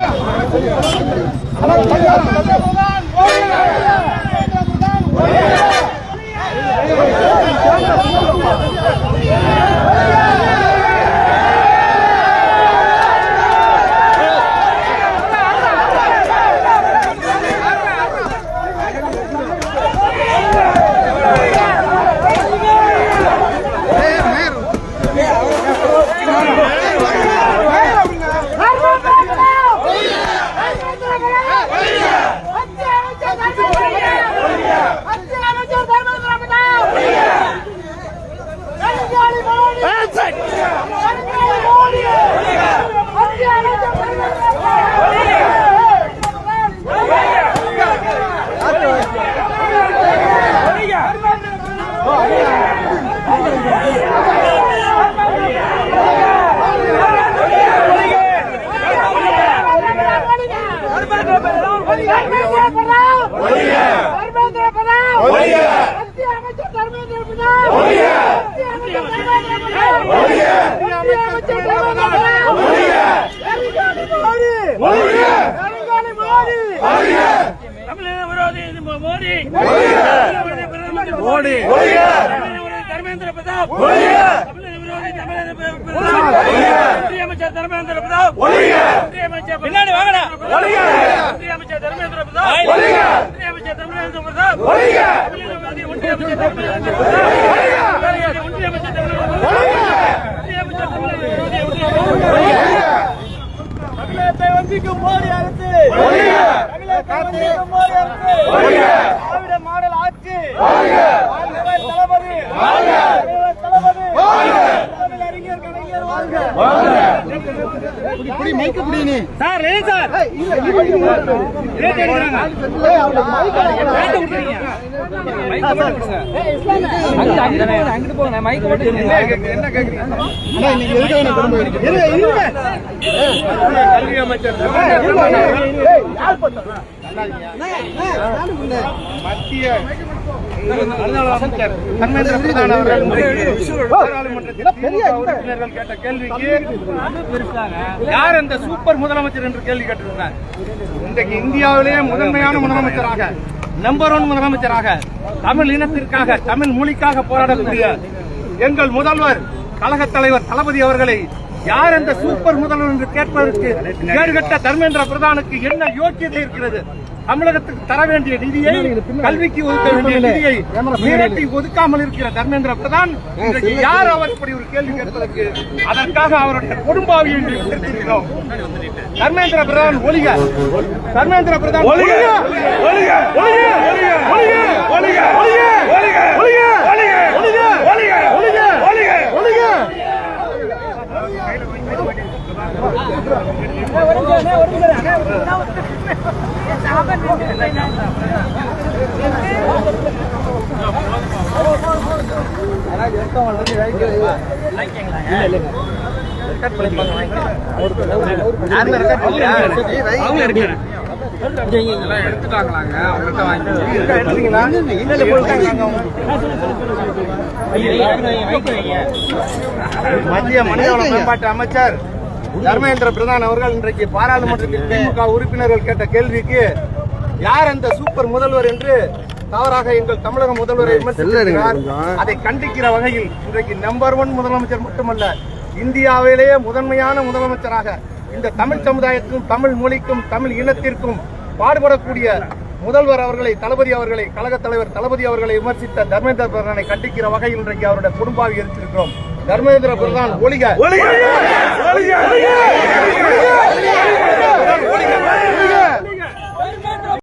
Hello, Modi Modi Dharmendra Pratap ஒன்றிய அமைச்சர் தர்மேந்திர பிரதாப் ஒன்றிய அமைச்சர் பின்னாடி வாங்கடா ஒன்றிய அமைச்சர் தர்மேந்திர பிரதாப் ஒன்றிய அமைச்சர் தர்மேந்திர பிரதாப் ஒன்றிய அமைச்சர் தர்மேந்திர பிரதாப் ஒன்றிய அமைச்சர் தர்மேந்திர பிரதாப் ஒன்றிய அமைச்சர் தமிழக விரோதி ஒன்றிய அமைச்சர் தமிழகத்தை வஞ்சிக்கும் மோடி அரசு. மோடி அரசு. திராவிட மாடல் ஆட்சி. தளபதி. தளபதி. அறிஞர் கலைஞர் வாழ்க. புடி மைக்க புடி நீ சார் ஏ சார் ரேட் எடுறாங்க அவங்களுக்கு மைக்க ரேட் விட்டுறீங்க மைக்க போடுங்க அங்க அங்க அங்க போங்க மைக்க போட்டு என்ன கேக்குறீங்க அண்ணா நீங்க எதுக்கு என்ன குடும்ப இருங்க இருங்க கல்வி அமைச்சர் யார் பண்ணா மத்திய தர்மேந்திர பிரதான் அவர்கள் கேட்ட கேள்விக்கு யார் அந்த சூப்பர் முதலமைச்சர் என்று கேள்வி கேட்டிருந்தார் இன்றைக்கு இந்தியாவிலேயே முதன்மையான முதலமைச்சராக நம்பர் ஒன் முதலமைச்சராக தமிழ் இனத்திற்காக தமிழ் மொழிக்காக போராடக்கூடிய எங்கள் முதல்வர் கழக தலைவர் தளபதி அவர்களை யார் அந்த சூப்பர் முதல்வர் என்று கேட்பதற்கு கேடுகட்ட தர்மேந்திர பிரதானுக்கு என்ன யோக்கியதை இருக்கிறது? தமிழகத்துக்கு தர வேண்டிய நிதியை கல்விக்கு ஒதுக்க வேண்டிய நிதியை மிரட்டி ஒதுக்காமல் இருக்கிற தர்மேந்திர பிரதான் இன்றைக்கு யார் அவர் இப்படி ஒரு கேள்வி கேட்பதற்கு அதற்காக அவருடைய குடும்பாவியை நிறுத்தியிருக்கிறோம் தர்மேந்திர பிரதான் ஒளிக தர்மேந்திர பிரதான் ஒளிக ஒளிக ஒளிக ஒளிக ஒளிக ஒளிக ஒளிக ஒளிக ஒளிக ஒளிக ஒளிக ஒளிக ஒளிக அவங்க எடுக்கிறேன் எடுத்துட்டாங்களாங்க அவங்கள்ட்ட வாங்கி மத்திய மனிதவள மேம்பாட்டு அமைச்சர் தர்மேந்திர பிரதான் அவர்கள் இன்றைக்கு பாராளுமன்றத்தில் திமுக உறுப்பினர்கள் கேட்ட கேள்விக்கு யார் அந்த சூப்பர் முதல்வர் என்று தவறாக எங்கள் தமிழக முதல்வரை விமர்சித்திருக்கிறார் அதை கண்டிக்கிற வகையில் இன்றைக்கு நம்பர் ஒன் முதலமைச்சர் மட்டுமல்ல இந்தியாவிலேயே முதன்மையான முதலமைச்சராக இந்த தமிழ் சமுதாயத்துக்கும் தமிழ் மொழிக்கும் தமிழ் இனத்திற்கும் பாடுபடக்கூடிய முதல்வர் அவர்களை தளபதி அவர்களை கழக தலைவர் தளபதி அவர்களை விமர்சித்த தர்மேந்திர பிரதானை கண்டிக்கிற வகையில் இன்றைக்கு அவருடைய குடும்பாவை எடுத்திருக்கிறோம் தர்மேந்திர பிரதான் ஒளிக!